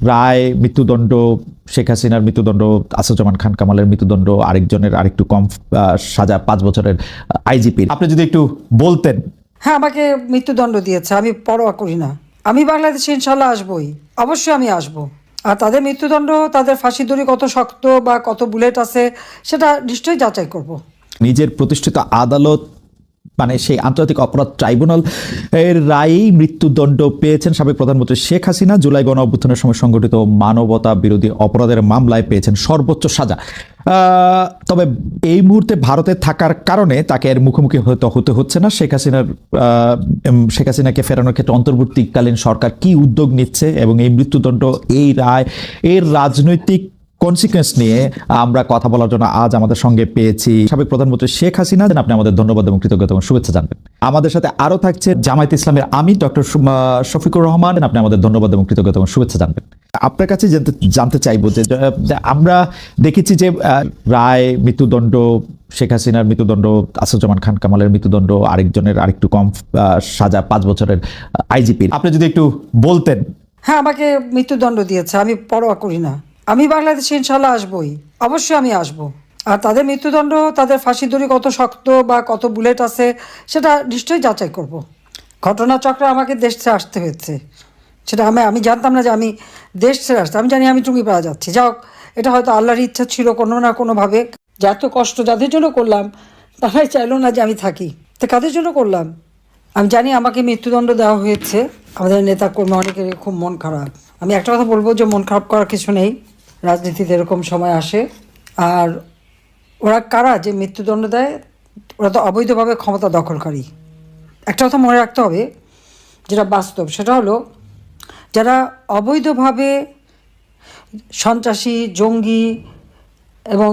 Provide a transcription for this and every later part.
রায় মৃত্যুদণ্ড শেখ হাসিনার মৃত্যুদণ্ড আসাদুজ্জামান খান কামালের মৃত্যুদণ্ড আরেকজনের আরেকটু কম সাজা পাঁচ বছরের আইজিপি আপনি যদি একটু বলতেন। হ্যাঁ আমাকে মৃত্যুদণ্ড দিয়েছে আমি পরোয়া করি না। আমি বাংলাদেশে ইনশাল্লাহ আসবই অবশ্যই আমি আসব। আর তাদের মৃত্যুদণ্ড তাদের ফাঁসি দড়ি কত শক্ত বা কত বুলেট আছে সেটা নিশ্চয়ই যাচাই করব। নিজের প্রতিষ্ঠিত আদালত মানে সেই আন্তর্জাতিক অপরাধ ট্রাইব্যুনাল এর রায়েই মৃত্যুদণ্ড পেয়েছেন সাবেক প্রধানমন্ত্রী শেখ হাসিনা। জুলাই গণ অভ্যুত্থানের সময় সংঘটিত মানবতা বিরোধী অপরাধের মামলায় পেয়েছেন সর্বোচ্চ সাজা। তবে এই মুহূর্তে ভারতে থাকার কারণে তাকে এর মুখোমুখি হতে হচ্ছে না। শেখ হাসিনার শেখ হাসিনাকে ফেরানোর ক্ষেত্রে অন্তর্বর্তীকালীন সরকার কি উদ্যোগ নিচ্ছে এবং এই মৃত্যুদণ্ড, এই রায়, এর রাজনৈতিক কনসিকুয়েন্স নিয়ে আমরা কথা বলার জন্য আজ আমাদের সঙ্গে পেয়েছি সাবেক প্রধানমন্ত্রী শেখ হাসিনা। আপনি আমাদের ধন্যবাদ এবং কৃতজ্ঞতা এবং শুভেচ্ছা জানবেন। আমাদের সাথে আরও থাকছে জামায়াত ইসলামের আমি ডক্টর শফিকুর রহমান। আপনি আমাদের ধন্যবাদ এবং কৃতজ্ঞতা এবং শুভেচ্ছা জানবেন। আপনার কাছে জানতে চাইব যে আমরা দেখেছি যে রায়, মৃত্যুদণ্ড, শেখ হাসিনার মৃত্যুদণ্ড, আসাদুজ্জামান খান কামালের মৃত্যুদণ্ড, আরেকজনের আরেকটু কম সাজা পাঁচ বছরের আইজিপি আপনি যদি একটু বলতেন। হ্যাঁ আমাকে মৃত্যুদণ্ড দিয়েছে, আমি পরোয়া করি না। আমি বাংলাদেশে ইনশাল্লাহ আসবই। অবশ্যই আমি আসব। আর তাদের মৃত্যুদণ্ড, তাদের ফাঁসি দড়ি কত শক্ত বা কত বুলেট আছে, সেটা নিশ্চয়ই যাচাই করব। ঘটনাচক্রে আমাকে দেশ ছেড়ে আসতে হয়েছে। সেটা আমি আমি জানতাম না যে আমি দেশ ছেড়ে আসতে, আমি জানি আমি টুঙ্গিপাড়া যাচ্ছি। যাও এটা হয়তো আল্লাহর ইচ্ছা ছিল কোনো না কোনোভাবে। যে এত কষ্ট যাদের জন্য করলাম, তারাই চাইলো না যে আমি থাকি। তো কাদের জন্য করলাম? আমি জানি আমাকে মৃত্যুদণ্ড দেওয়া হয়েছে। আমাদের নেতা কর্মী অনেকের খুব মন খারাপ। আমি একটা কথা বলব যে মন খারাপ করার কিছু নেই। রাজনীতিতে এরকম সময় আসে। আর ওরা কারা যে মৃত্যুদণ্ড দেয়, ওরা তো অবৈধভাবে ক্ষমতা দখলকারী। একটা কথা মনে রাখতে হবে, যেটা বাস্তব, সেটা হলো যারা অবৈধভাবে সন্ত্রাসী, জঙ্গি এবং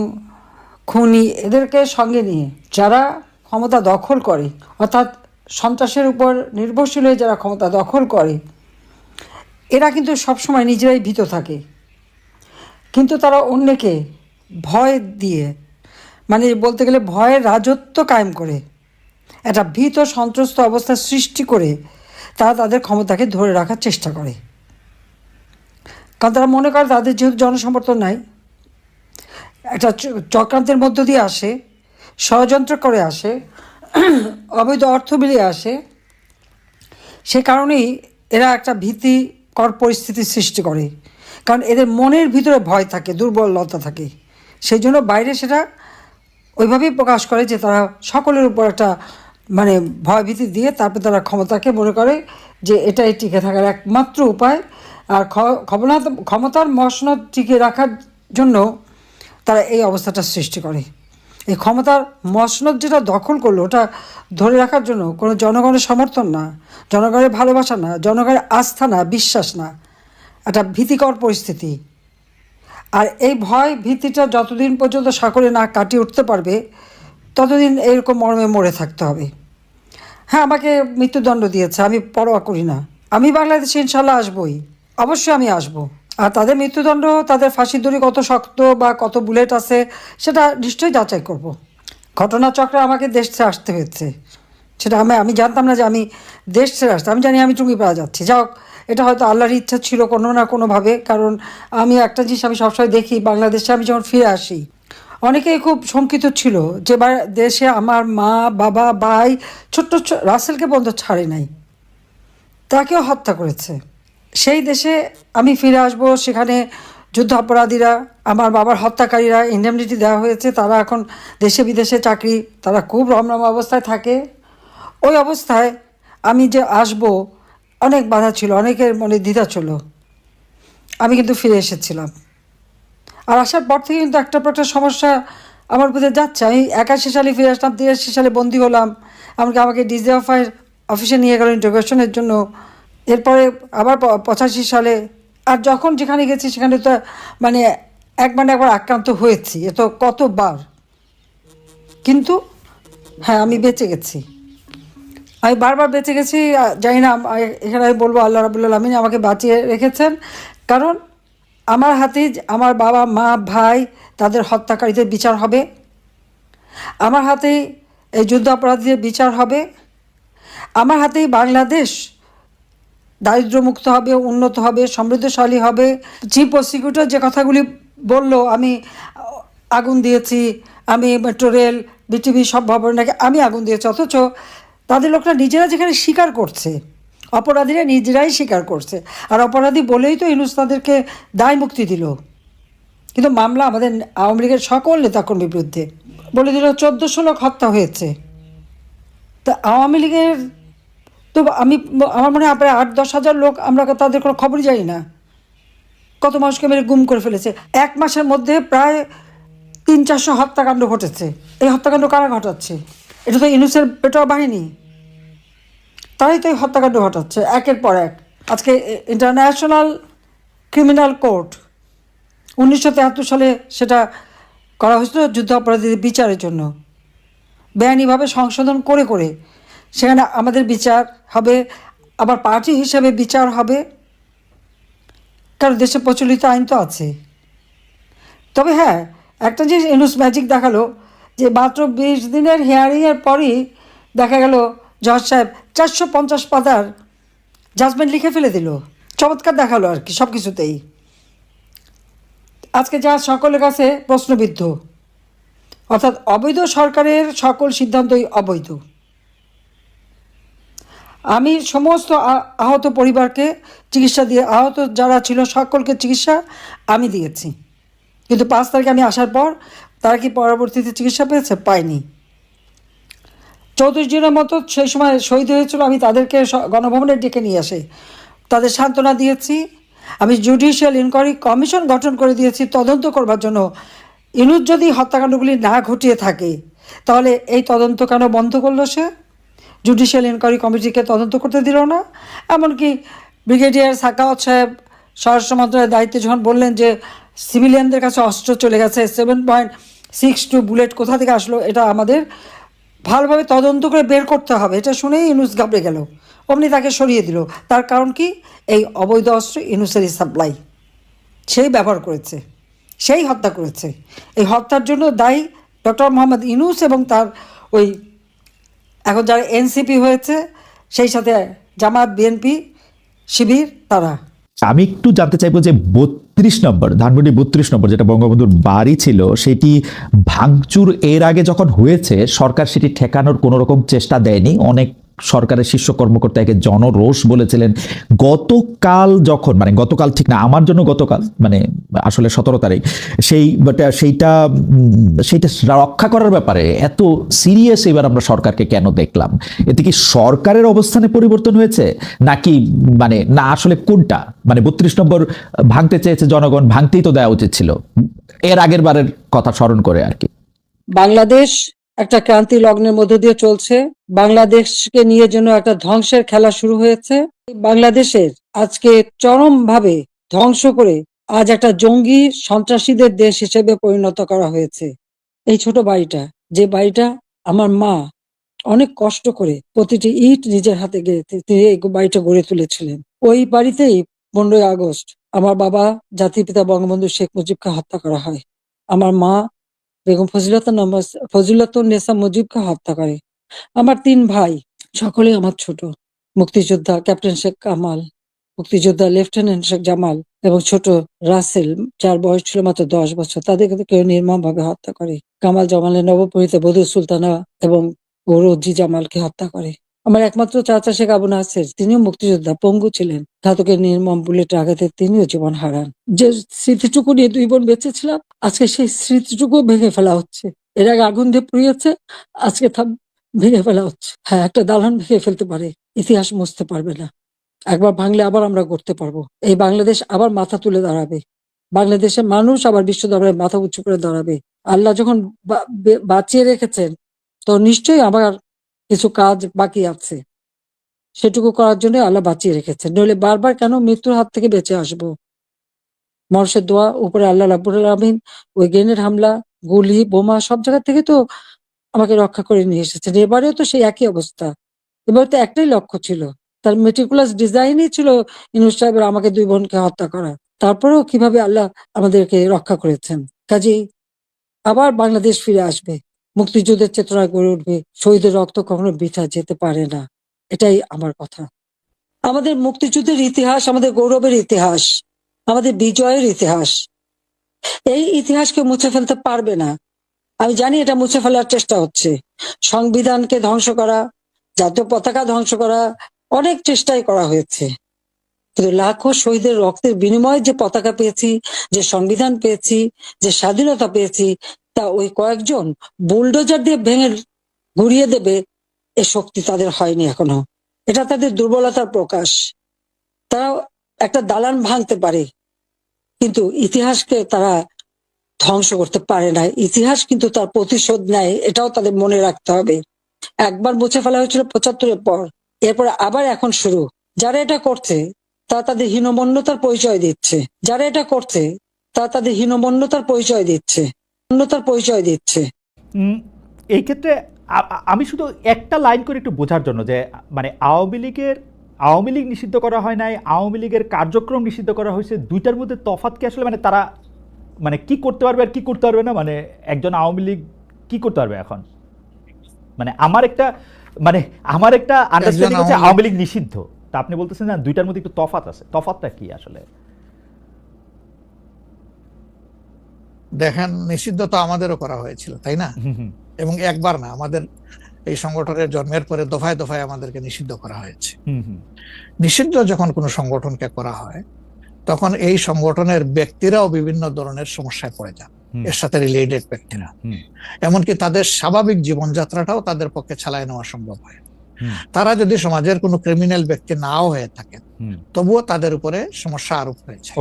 খুনি, এদেরকে সঙ্গে নিয়ে যারা ক্ষমতা দখল করে, অর্থাৎ সন্ত্রাসের উপর নির্ভরশীল হয়ে যারা ক্ষমতা দখল করে, এরা কিন্তু সবসময় নিজেরাই ভীত থাকে। কিন্তু তারা অন্যকে ভয় দিয়ে মানে বলতে গেলে ভয়ের রাজত্ব কায়েম করে, একটা ভীত সন্ত্রস্ত অবস্থা সৃষ্টি করে তারা তাদের ক্ষমতাকে ধরে রাখার চেষ্টা করে। কারণ তারা মনে করে তাদের যেহেতু জনসমর্থন নাই, একটা চক্রান্তের মধ্য দিয়ে আসে, ষড়যন্ত্র করে আসে, অবৈধ অর্থ মিলিয়ে আসে, সে কারণেই এরা একটা ভীতিকর পরিস্থিতির সৃষ্টি করে। কারণ এদের মনের ভিতরে ভয় থাকে, দুর্বলতা থাকে। সেই জন্য বাইরে সেটা ওইভাবেই প্রকাশ করে যে তারা সকলের উপর একটা মানে ভয়ভীতি দিয়ে তারপর তারা ক্ষমতাকে মনে করে যে এটাই টিকে থাকার একমাত্র উপায়। আর ক্ষমতা, ক্ষমতার মসনদ টিকে রাখার জন্য তারা এই অবস্থাটা সৃষ্টি করে। এই ক্ষমতার মসনদ যেটা দখল করল, ওটা ধরে রাখার জন্য কোনো জনগণের সমর্থন না, জনগণের ভালোবাসা না, জনগণের আস্থা না, বিশ্বাস না। একটা ভীতিকর পরিস্থিতি। আর এই ভয় ভীতিটা যতদিন পর্যন্ত সাগরে না কাটিয়ে উঠতে পারবে, ততদিন এরকম মর্মে মরে থাকতে হবে। হ্যাঁ আমাকে মৃত্যুদণ্ড দিয়েছে, আমি পরোয়া করি না। আমি বাংলাদেশে ইনশাল্লাহ আসবই, অবশ্যই আমি আসব। আর তাদের মৃত্যুদণ্ড, তাদের ফাঁসি দড়ি কত শক্ত বা কত বুলেট আছে, সেটা নিশ্চয়ই যাচাই করব। ঘটনাচক্রে আমাকে দেশ ছেড়ে আসতে হয়েছে। সেটা আমি আমি জানতাম না যে আমি দেশ ছেড়ে আসতে, আমি জানি আমি টুঙ্গিপাড়া যাচ্ছি। যাও এটা হয়তো আল্লাহর ইচ্ছা ছিল কোনো না কোনোভাবে, কারণ আমি একটা জিনিস আমি সবসময় দেখি, বাংলাদেশে আমি যখন ফিরে আসি, অনেকেই খুব শঙ্কিত ছিল যে দেশে আমার মা, বাবা, ভাই ছোট্ট রাসেলকে পর্যন্ত ছাড়ে নাই। তাকেও হত্যা করেছে। সেই দেশে আমি ফিরে আসব, সেখানে যুদ্ধ অপরাধীরা আমার বাবার হত্যাকারীরা ইন্ডেমনিটি দেওয়া হয়েছে, তারা এখন দেশে বিদেশে চাকরি, তারা খুব রমরম অবস্থায় থাকে। ওই অবস্থায় আমি যে আসব অনেক বাধা ছিল, অনেকের মনে দ্বিধা ছিল। আমি কিন্তু ফিরে এসেছিলাম। আর আসার পর থেকে কিন্তু একটা পর একটা সমস্যা আমার বুঝে যাচ্ছে। আমি একাশি সালে ফিরে আসলাম, তিরাশি সালে বন্দি হলাম। এমনকি আমাকে ডিজিএফআই অফিসে নিয়ে গেল ইন্টারোগেশনের জন্য। এরপরে আবার পঁচাশি সালে। আর যখন যেখানে গেছি, সেখানে তো মানে একবার না একবার আক্রান্ত হয়েছি। এ তো কতবার। কিন্তু হ্যাঁ আমি বেঁচে গেছি। আমি বারবার বেঁচে গেছি জানি না এখানে আমি বলব আল্লাহ রাবুল্লাহ আলমিন আমাকে বাঁচিয়ে রেখেছেন। কারণ আমার হাতেই যে- আমার বাবা, মা, ভাই তাদের হত্যাকারীদের বিচার হবে। আমার হাতেই এই যুদ্ধ অপরাধীদের বিচার হবে। আমার হাতেই বাংলাদেশ দারিদ্র্যমুক্ত হবে, উন্নত হবে, সমৃদ্ধশালী হবে। চিফ প্রসিকিউটর যে কথাগুলি বলল, আমি আগুন দিয়েছি, আমি মেট্রো রেল বিটিভি সব ভবন নাকি আমি আগুন দিয়েছি, অথচ তাদের লোকরা নিজেরা যেখানে স্বীকার করছে, অপরাধীরা নিজেরাই স্বীকার করছে। আর অপরাধী বলেই তো ইনুস তাদেরকে দায় মুক্তি দিল। কিন্তু মামলা আমাদের আওয়ামী লীগের সকল নেতাকর্মীর বিরুদ্ধে। বলে দিল, চোদ্দোশো লোক হত্যা হয়েছে। তা আওয়ামী লীগের তো আমি, আমার মনে হয় প্রায় আট, দশ হাজার লোক আমরা তাদের কোনো খবরই জানি না। কত মানুষকে মেরে গুম করে ফেলেছে। এক মাসের মধ্যে প্রায় তিন, চারশো হত্যাকাণ্ড ঘটেছে। এই হত্যাকাণ্ড কারা ঘটাচ্ছে? এটা তো ইনুসের পেটোয়া বাহিনী। তারাই তো এই হত্যাকাণ্ড ঘটাচ্ছে, একের পর এক। আজকে ইন্টারন্যাশনাল ক্রিমিনাল কোর্ট, উনিশশো তেহাত্তর সালে সেটা করা হয়েছিল যুদ্ধ অপরাধীদের বিচারের জন্য। বেআইনিভাবে সংশোধন করে করে। সেখানে আমাদের বিচার হবে, আবার পার্টি হিসাবে বিচার হবে। কারণ দেশে প্রচলিত আইন তো আছে। তবে হ্যাঁ একটা জিনিস এনুস ম্যাজিক দেখাল যে মাত্র বিশ দিনের হিয়ারিংয়ের পরই দেখা গেল জজ সাহেব চারশো পঞ্চাশ পাতার জাজমেন্ট লিখে ফেলে দিল। চমৎকার দেখাল আর কি সব কিছুতেই আজকে যা সকলের কাছে প্রশ্নবিদ্ধ, অর্থাৎ অবৈধ সরকারের সকল সিদ্ধান্তই অবৈধ। আমি সমস্ত আহত পরিবারকে চিকিৎসা দিয়ে, আহত যারা ছিল সকলকে চিকিৎসা আমি দিয়েছি। কিন্তু পাঁচ তারিখে আমি আসার পর তারা কি পরবর্তীতে চিকিৎসা পেয়েছে? পায়নি। চৌত্রিশ জনের মতো সেই সময় শহীদ হয়েছিল। আমি তাদেরকে গণভবনে ডেকে নিয়ে আসে। তাদের সান্ত্বনা দিয়েছি। আমি জুডিশিয়াল ইনকোয়ারি কমিশন গঠন করে দিয়েছি। তদন্ত করবার জন্য। ইনুজ যদি হত্যাকাণ্ডগুলি না ঘটিয়ে থাকে, তাহলে এই তদন্ত কেন বন্ধ করল সে? জুডিশিয়াল ইনকোয়ারি কমিটিকে তদন্ত করতে দিল না। এমনকি ব্রিগেডিয়ার সাকাওয়াত সাহেব, স্বরাষ্ট্র মন্ত্রণালয়ের দায়িত্বে যখন বললেন যে সিভিলিয়ানদের কাছে অস্ত্র চলে গেছে seven point six two bullet কোথা থেকে আসলো এটা আমাদের ভালোভাবে তদন্ত করে বের করতে হবে। এটা শুনেই ইনুস ঘাবড়ে গেল। অমনি তাকে সরিয়ে দিল। তার কারণ কি? এই অবৈধ অস্ত্র ইনুসেরই সাপ্লাই। সেই ব্যবহার করেছে। সেই হত্যা করেছে। এই হত্যার জন্য দায়ী ডক্টর মোহাম্মদ ইনুস এবং তার ওই এখন যারা এনসিপি হয়েছে, সেই সাথে জামাত বিএনপি, শিবির, তারা। আমি একটু জানতে চাইব যে বত্রিশ নম্বর, ধানমন্ডি বত্রিশ নম্বর যেটা বঙ্গবন্ধুর বাড়ি ছিল, সেটি ভাঙচুর এর আগে যখন হয়েছে, সরকার সেটি ঠেকানোর কোনো রকম চেষ্টা দেয়নি। অনেক সরকারের শীর্ষ কর্মকর্তা একে জনরোষ বলেছিলেন। গতকাল যখন মানে গতকাল ঠিক না, আমার জন্য গতকাল মানে আসলে সতেরো তারিখ, সেই সেইটা সেইটা রক্ষা করার ব্যাপারে এত সিরিয়াস এবার আমরা সরকারকে কেন দেখলাম? এতে কি সরকারের অবস্থানে পরিবর্তন হয়েছে? নাকি মানে না, আসলে কোনটা? মানে বত্রিশ নম্বর ভাঙতে চেয়েছে জনগণ, ভাঙতেই তো দেওয়া উচিত ছিল। এর আগের বারের কথা স্মরণ করে আর কি। বাংলাদেশ একটা ক্রান্তি লগ্নের মধ্য দিয়ে চলছে। বাংলাদেশকে নিয়ে যেন একটা ধ্বংসের খেলা শুরু হয়েছে। বাংলাদেশের আজকে চরমভাবে ধ্বংস করে আজ একটা জঙ্গি সন্ত্রাসীদের দেশ হিসেবে পরিণত করা হয়েছে। এই ছোট বাড়িটা, যে বাড়িটা আমার মা অনেক কষ্ট করে প্রতিটি ইট নিজের হাতে তিনি এই বাড়িটা গড়ে তুলেছিলেন। ওই বাড়িতেই পনেরোই আগস্ট আমার বাবা জাতির পিতা বঙ্গবন্ধু শেখ মুজিবকে হত্যা করা হয়। আমার মা বেগম ফজিলত ফজিলতুন্নেসা মুজিবকে হত্যা করে। আমার তিন ভাই, সকলে আমার ছোট। মুক্তিযোদ্ধা ক্যাপ্টেন শেখ কামাল, মুক্তিযোদ্ধা লেফটেন্যান্ট শেখ জামাল এবং ছোট রাসেল, যার বয়স ছিল মাত্র দশ বছর, তাদেরকে কেউ নির্মম ভাবে হত্যা করে। কামাল জামালের নবপরিত বধু সুলতানা এবং রোজি জামালকে হত্যা করে। আমার একমাত্র চাচা শেখ আবু নাসের, তিনিও মুক্তিযোদ্ধা, পঙ্গু ছিলেন। ঘাতকের নির্মম বুলেটের আঘাতে তিনিও জীবন হারান। যে স্মৃতিটুকু নিয়ে দুই বোন বেঁচে ছিলাম আজকে সেই স্মৃতিটুকু ভেঙে ফেলা হচ্ছে। এর আগে আগুন দিয়ে পুড়িয়েছে, আজকে তা ভেঙে ফেলা হচ্ছে। হ্যাঁ একটা দালান ভেঙে ফেলতে পারে, ইতিহাস মুছতে পারবে না। একবার ভাঙলে আবার আমরা করতে পারব। এই বাংলাদেশ আবার মাথা তুলে দাঁড়াবে। বাংলাদেশের মানুষ আবার বিশ্ব দরবারে মাথা উঁচু করে দাঁড়াবে। আল্লাহ যখন বাঁচিয়ে রেখেছেন, তো নিশ্চয়ই আবার কিছু কাজ বাকি আছে। সেটুকু করার জন্য আল্লাহ বাঁচিয়ে রেখেছেন। নইলে বারবার কেন মৃত্যুর হাত থেকে বেঁচে আসব? মানুষের দোয়া উপরে আল্লাহ রাব্বুল আলামিন ওই গ্রেনেড হামলা, গুলি, বোমা সব জায়গা থেকে তো আমাকে রক্ষা করে নিয়ে এসেছেন। এবারেও তো সেই একই অবস্থা। এবার তো একটাই লক্ষ্য ছিল। তার মেটিকুলাস ডিজাইনই ছিল ইনুস সাহেবের আমাকে দুই বোনকে হত্যা করা। তারপরেও কীভাবে আল্লাহ আমাদেরকে রক্ষা করেছেন? কাজেই আবার বাংলাদেশ ফিরে আসবে। মুক্তিযুদ্ধের চেতনা গড়ে উঠবে, শহীদের রক্ত কখনো বৃথা যেতে পারে না। এটাই আমার কথা। আমাদের মুক্তিযুদ্ধের ইতিহাস আমাদের গৌরবের ইতিহাস, আমাদের বিজয়ের ইতিহাস। এই ইতিহাসকে মুছে ফেলতে পারবে না। আমি জানি এটা মুছে ফেলার চেষ্টা হচ্ছে। সংবিধানকে ধ্বংস করা, জাতীয় পতাকা ধ্বংস করা অনেক চেষ্টাই করা হয়েছে। কিন্তু লাখো শহীদের রক্তের বিনিময়ে যে পতাকা পেয়েছি, যে সংবিধান পেয়েছি, যে স্বাধীনতা পেয়েছি তা ওই কয়েকজন বুলডোজার দিয়ে ভেঙে ঘুরিয়ে দেবে, এ শক্তি তাদের হয়নি এখনও। এটা তাদের দুর্বলতার প্রকাশ। তারা একটা দালান ভাঙতে পারে, কিন্তু ইতিহাসকে তারা ধ্বংস করতে পারে না। ইতিহাস কিন্তু তার প্রতিশোধ নেয়, এটাও তাদের মনে রাখতে হবে। একবার মুছে ফেলা হয়েছিল পঁচাত্তরের পর, এরপর আবার এখন শুরু। যারা এটা করছে তা তাদের হীনমন্যতার পরিচয় দিচ্ছে। যারা এটা করছে তা তাদের হীনমন্যতার পরিচয় দিচ্ছে। মন্যতার পরিচয় দিচ্ছে। এই ক্ষেত্রে আমি শুধু একটা লাইন করে একটু বোঝার জন্য যে মানে আওয়ামী লীগের আওয়ামী লীগ নিষিদ্ধ করা হয় নাই আওয়ামী লীগের কার্যক্রম নিষিদ্ধ করা হয়েছে দুইটার মধ্যে তফাৎ কি আসলে মানে তারা মানে কি করতে পারবে আর কি করতে পারবে না? মানে একজন আওয়ামী লীগ কি করতে পারবে এখন? মানে আমার একটা মানে আমার একটা আন্ডারস্ট্যান্ডিং হচ্ছে আওয়ামী লীগ- আওয়ামী লীগ নিষিদ্ধ। তা আপনি বলতেছেন না দুইটার মধ্যে একটু তফাৎ আছে। তফাৎটা কি আসলে? দেখেন নিষিদ্ধ তো আমাদেরও করা হয়েছিল তাই না? এবং একবার না আমাদের এই সংগঠনের জন্মের পরে দফায় দফায় আমাদেরকে নিষিদ্ধ করা হয়েছে। নিষিদ্ধ যখন কোনো সংগঠনকে করা হয় তখন এই সংগঠনের ব্যক্তিরাও বিভিন্ন ধরনের সমস্যায় পড়ে যান। এর সাথে রিলেটেড ব্যক্তিরা। এমনকি তাদের স্বাভাবিক জীবনযাত্রাটাও তাদের পক্ষে চালায় নেওয়া সম্ভব হয়। তারা যদি সমাজের কোনো ক্রিমিনাল ব্যক্তি নাও হয়ে থাকেন তবুও তাদের উপরে সমস্যা আরোপ হয়েছে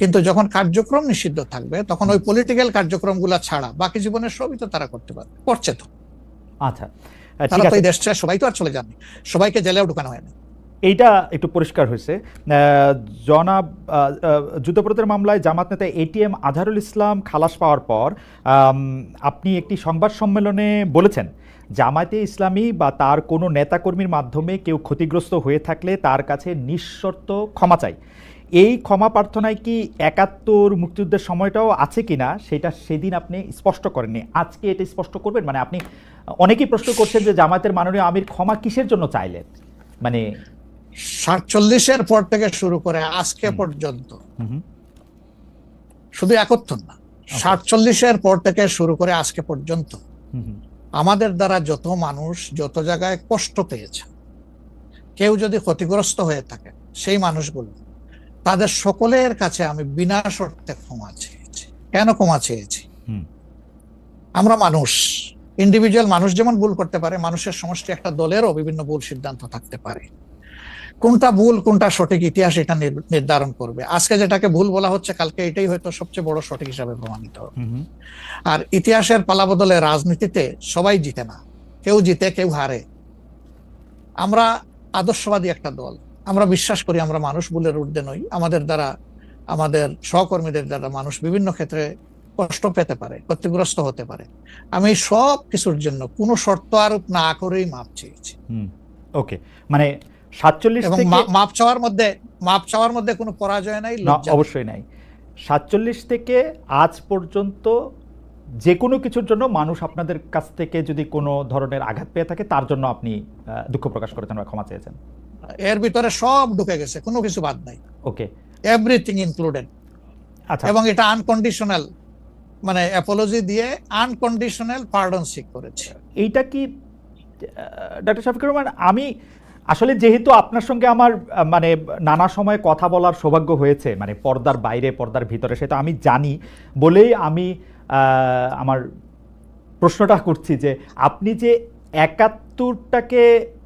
কিন্তু যখন কার্যক্রম নিষিদ্ধ থাকবে তখন ওই পলিটিক্যাল কার্যক্রমগুলো ছাড়া বাকি জীবনের সবই তো তারা করতে পারবে করছে তো। আচ্ছা। তারা তো এই দেশ সবাই তো আর চলে যাননি সবাইকে জেলেও ঢুকানো হয়নি। এইটা একটু পরিষ্কার হয়েছে। জনাব আহ, মামলায় জামাত নেতা এটিএম আজহারুল ইসলাম খালাস পাওয়ার পর আপনি একটি সংবাদ সম্মেলনে বলেছেন জামায়াতে ইসলামী বা তার কোনো নেতাকর্মীর মাধ্যমে কেউ ক্ষতিগ্রস্ত হয়ে থাকলে তার কাছে নিঃশর্ত ক্ষমা চাই। এই ক্ষমা প্রার্থনায় কি একাত্তর মুক্তিযুদ্ধের সময়টাও আছে কিনা সেটা সেদিন আপনি স্পষ্ট করেননি। আজকে এটা স্পষ্ট করবেন? মানে আপনি অনেকেই প্রশ্ন করছেন যে জামায়াতের মাননীয় আমির ক্ষমা কিসের জন্য চাইলেন? মানে সাতচল্লিশের পর থেকে শুরু করে আজকে পর্যন্ত। শুধু একত্তর না সাতচল্লিশের পর থেকে শুরু করে আজকে পর্যন্ত আমাদের দ্বারা যত মানুষ যত জায়গায় কষ্ট পেয়েছে কেউ যদি ক্ষতিগ্রস্ত হয়ে থাকে সেই মানুষগুলো তাদের সকলের কাছে আমি বিনা শর্তে ক্ষমা চেয়েছি। কেন ক্ষমা চেয়েছি? আমরা মানুষ। ইন্ডিভিজুয়াল মানুষ যেমন ভুল করতে পারে মানুষের সমষ্টি একটা দলেরও বিভিন্ন ভুল সিদ্ধান্ত থাকতে পারে। কোনটা ভুল কোনটা সঠিক ইতিহাস এটা নির- নির্ধারণ করবে। আজকে যেটাকে ভুল বলা হচ্ছে কালকে এটাই হয়তো সবচেয়ে বড় সঠিক হিসাবে প্রমাণিত হবে। আর ইতিহাসের পালাবদলে রাজনীতিতে সবাই জিতে না। কেউ জিতে কেউ হারে। আমরা আদর্শবাদী একটা দল। আমরা বিশ্বাস করি আমরা মানুষ ভুলের ঊর্ধ্বে নই। আমাদের দ্বারা আমাদের সহকর্মীদের দ্বারা মানুষ বিভিন্ন ক্ষেত্রে কষ্ট পেতে পারে ক্ষতিগ্রস্ত হতে পারে। আমি সব কিছুর জন্য কোনো শর্ত আরোপ না করেই মাপ চেয়েছি। হুম ওকে। মানে সাতচল্লিশ এবং মাপ চাওয়ার মধ্যে মাপ চাওয়ার মধ্যে কোনো পরাজয় নাই। অবশ্যই নাই। সাতচল্লিশ থেকে আজ পর্যন্ত যে কোনো কিছুর জন্য মানুষ আপনাদের কাছ থেকে যদি কোনো ধরনের আঘাত পেয়ে থাকে তার জন্য আপনি দুঃখ প্রকাশ করেছেন বা ক্ষমা চেয়েছেন। এর ভিতরে সব ঢুকে গেছে কোনো কিছু বাদ নাই। ওকে। এভরিথিং ইনক্লুডেড আচ্ছা। এবং এটা আনকন্ডিশনাল মানে অ্যাপোলজি দিয়ে আনকন্ডিশনাল পার্ডন সিক করেছে। এইটা কি ডাক্তার শফিকুর রহমান আমি আসলে যেহেতু আপনার সঙ্গে আমার মানে নানা সময় কথা বলার সৌভাগ্য হয়েছে মানে পর্দার বাইরে পর্দার ভিতরে সেটা আমি জানি বলেই আমি আমার প্রশ্নটা করছি যে আপনি যে একাত্তরটাকে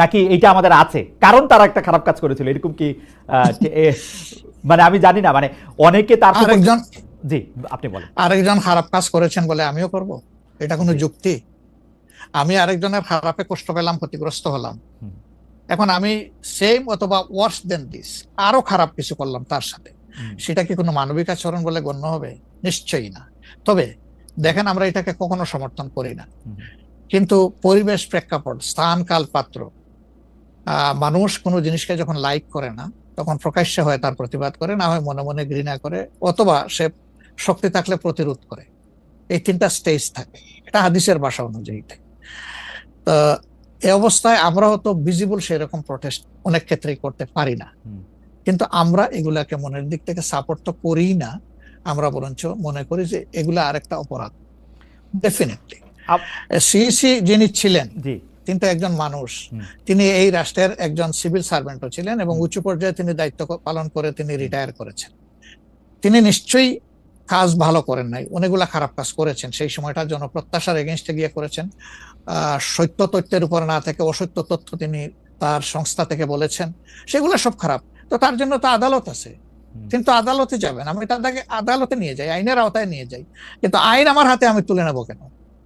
নাকি এটা আমাদের আছে? কারণ তারা একটা খারাপ কাজ করেছিল। এরকম কি মানে আমি জানি না মানে অনেকে তার আরেকজন জি আপনি বলেন। আরেকজন খারাপ কাজ করেছেন বলে আমিও করব। এটা কোনো যুক্তি। আমি আরেকজনের খারাপে কষ্ট পেলাম ক্ষতিগ্রস্ত হলাম। এখন আমি সেম অথবা ওয়ার্স দেন দিস আরও খারাপ কিছু করলাম তার সাথে। সেটা কি কোনো মানবিক আচরণ বলে গণ্য হবে? নিশ্চয়ই না। তবে দেখেন আমরা এটাকে কখনো সমর্থন করি না। কিন্তু পরিবেশ প্রেক্ষাপট স্থান কাল পাত্র মানুষ কোনো জিনিসকে যখন লাইক করে না তখন প্রকাশ্যে হয় তার প্রতিবাদ করে না হয় মনে মনে ঘৃণা করে অথবা সে শক্তি থাকলে প্রতিরোধ করে। এই তিনটা স্টেজ থাকে। এটা হাদিসের ভাষা অনুযায়ী থাকে। তো এই অবস্থায় আমরাও তো ভিজিবল সেরকম প্রটেস্ট অনেক ক্ষেত্রেই করতে পারি না। কিন্তু আমরা এগুলাকে মনের দিক থেকে সাপোর্ট তো করি না। আমরা বরঞ্চ মনে করি যে এগুলা আরেকটা অপরাধ। ডেফিনেটলি সিইসি যিনি ছিলেন জি। তিনি তো একজন মানুষ। তিনি এই রাষ্ট্রের একজন সিভিল সার্ভেন্টও ছিলেন এবং উচ্চ পর্যায়ে তিনি দায়িত্ব পালন করে তিনি রিটায়ার করেছেন। তিনি নিশ্চয়ই কাজ ভালো করেন নাই। অনেকগুলা খারাপ কাজ করেছেন। সেই সময়টা জনপ্রত্যাশার এগেনস্টে গিয়ে করেছেন। সত্য তথ্যের উপর না থেকে অসত্য তথ্য তিনি তার সংস্থা থেকে বলেছেন। সেগুলো সব খারাপ। তো তার জন্য তো আদালত আছে। হুম। কিন্তু আদালতে যাবেন। আমি তাদেরকে আদালতে নিয়ে যাই আইনের আওতায় নিয়ে যাই। কিন্তু আইন আমার হাতে আমি তুলে নেব কেন?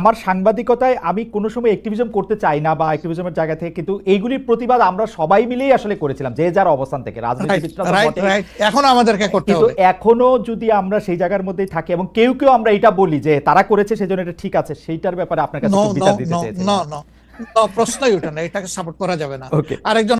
আমার সাংবাদিকতায় আমি কোনো সময় অ্যাক্টিভিজম করতে চাই না বা অ্যাক্টিভিজমের জায়গা থেকে কিন্তু এইগুলির প্রতিবাদ আমরা সবাই মিলেই আসলে করেছিলাম যে যার অবস্থান থেকে। রাজনীতিবিদরা এখন আমাদেরকে করতে কিন্তু এখনও যদি আমরা সেই জায়গার মধ্যেই থাকি এবং কেউ কেউ আমরা এটা বলি যে তারা করেছে সেজন্য এটা ঠিক আছে সেইটার ব্যাপারে আপনার কাছে বিচার দিতে নো নো প্রশ্নই ওঠে না এটাকে সাপোর্ট করা যাবে না। আরেকজন